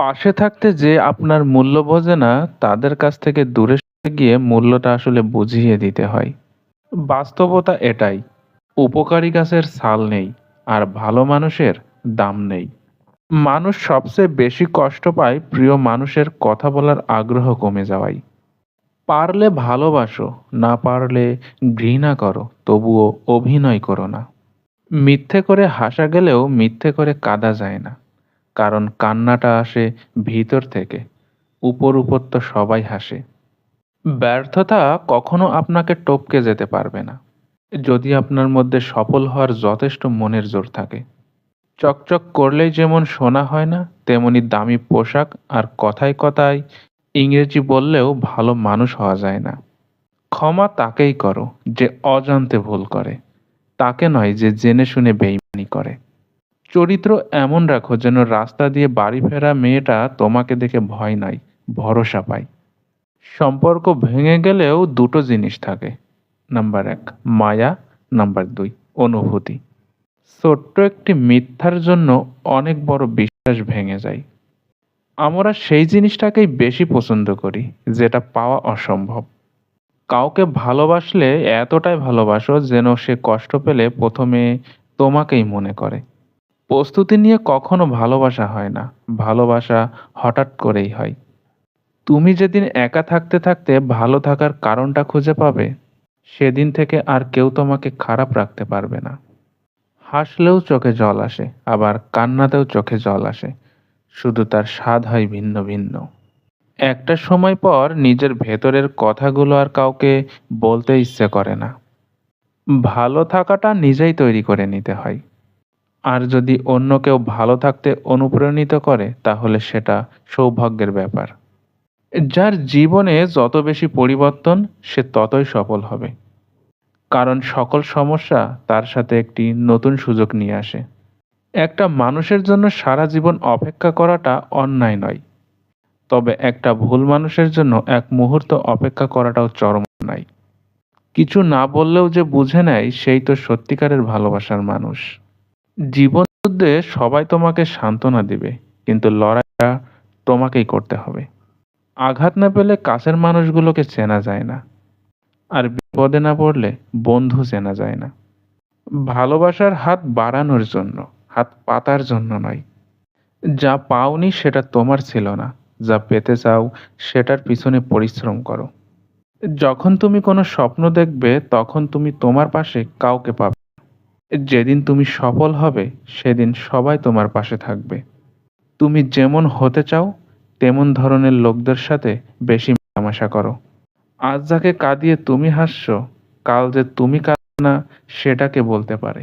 পাশে থাকতে যে আপনার মূল্য বোঝে না, তাদের কাছ থেকে দূরে গিয়ে মূল্যটা আসলে বুঝিয়ে দিতে হয়। বাস্তবতা এটাই, উপকারী গাছের ছাল নেই আর ভালো মানুষের দাম নেই। মানুষ সবচেয়ে বেশি কষ্ট পায় প্রিয় মানুষের কথা বলার আগ্রহ কমে যাওয়ায়। পারলে ভালোবাসো, না পারলে ঘৃণা করো, তবুও অভিনয় করো না। মিথ্যে করে হাসা গেলেও মিথ্যে করে কাঁদা যায় না। কারণ কান্নাটা আসে ভিতর থেকে। উপর উপর তো সবাই হাসে। ব্যর্থতা কখনো আপনাকে টপকে যেতে পারবে না। যদি আপনার মধ্যে সফল হওয়ার যথেষ্ট মনের জোর থাকে। চকচক করলেই যেমন শোনা হয় না, তেমনি দামি পোশাক আর কথায় কথায় ইংরেজি বললেও ভালো মানুষ হওয়া যায় না। ক্ষমা তাকেই করো যে অজান্তে ভুল করে। তাকে নয় যে জেনে শুনে বেইমানি করে। চরিত্র এমন রাখো যেন রাস্তা দিয়ে বাড়ি ফেরা মেয়েটা তোমাকে দেখে ভয় নাই, ভরসা পায়। সম্পর্ক ভেঙে গেলেও দুটো জিনিস থাকে। নাম্বার এক, মায়া। নাম্বার দুই, অনুভূতি। ছোট্ট একটি মিথ্যার জন্য অনেক বড় বিশ্বাস ভেঙে যায়। আমরা সেই জিনিসটাকেই বেশি পছন্দ করি, যেটা পাওয়া অসম্ভব। কাউকে ভালোবাসলে এতটাই ভালোবাসো যেন সে কষ্ট পেলে প্রথমে তোমাকেই মনে করে। প্রস্তুতি নিয়ে কখনো ভালোবাসা হয় না। ভালোবাসা হঠাৎ করেই হয়। তুমি যেদিন একা থাকতে থাকতে ভালো থাকার কারণটা খুঁজে পাবে, সেদিন থেকে আর কেউ তোমাকে খারাপ রাখতে পারবে না। হাসলেও চোখে জল আসে, আবার কান্নাতেও চোখে জল আসে। শুধু তার স্বাদ হয় ভিন্ন ভিন্ন। একটা সময় পর নিজের ভেতরের কথাগুলো আর কাউকে বলতে ইচ্ছে করে না। ভালো থাকাটা নিজেই তৈরি করে নিতে হয়। আর যদি অন্য কেউ ভালো থাকতে অনুপ্রাণিত করে, তাহলে সেটা সৌভাগ্যের ব্যাপার। যার জীবনে যত বেশি পরিবর্তন, সে ততই সফল হবে। কারণ সকল সমস্যা তার সাথে একটি নতুন সুযোগ নিয়ে আসে। একটা মানুষের জন্য সারা জীবন অপেক্ষা করাটা অন্যায় নয়। তবে একটা ভুল মানুষের জন্য এক মুহূর্ত অপেক্ষা করাটাও চরম অন্যায় কিছু না বললেও যে বুঝে নেয়, সেই তো সত্যিকারের ভালোবাসার মানুষ। জীবন যুদ্ধে সবাই তোমাকে সান্ত্বনা দিবে, কিন্তু লড়াইটা তোমাকেই করতে হবে। আঘাত না পেলে কাছের মানুষগুলোকে চেনা যায় না, আর বিপদে না পড়লে বন্ধু চেনা যায় না। ভালোবাসার হাত বাড়ানোর জন্য, হাত পাতার জন্য নয়। যা পাওনি সেটা তোমার ছিল না, যা পেতে চাও সেটার পিছনে পরিশ্রম করো। যখন তুমি কোনো স্বপ্ন দেখবে, তখন তুমি তোমার পাশে কাউকে পাবে যেদিন তুমি সফল হবে, সেদিন সবাই তোমার পাশে থাকবে। তুমি যেমন হতে চাও, তেমন ধরনের লোকদের সাথে বেশি মেলামেশা করো। আজ যাকে কাঁদিয়ে তুমি হাসছো, কাল যে তুমি কাঁদবে না, সেটাকে বলতে পারে।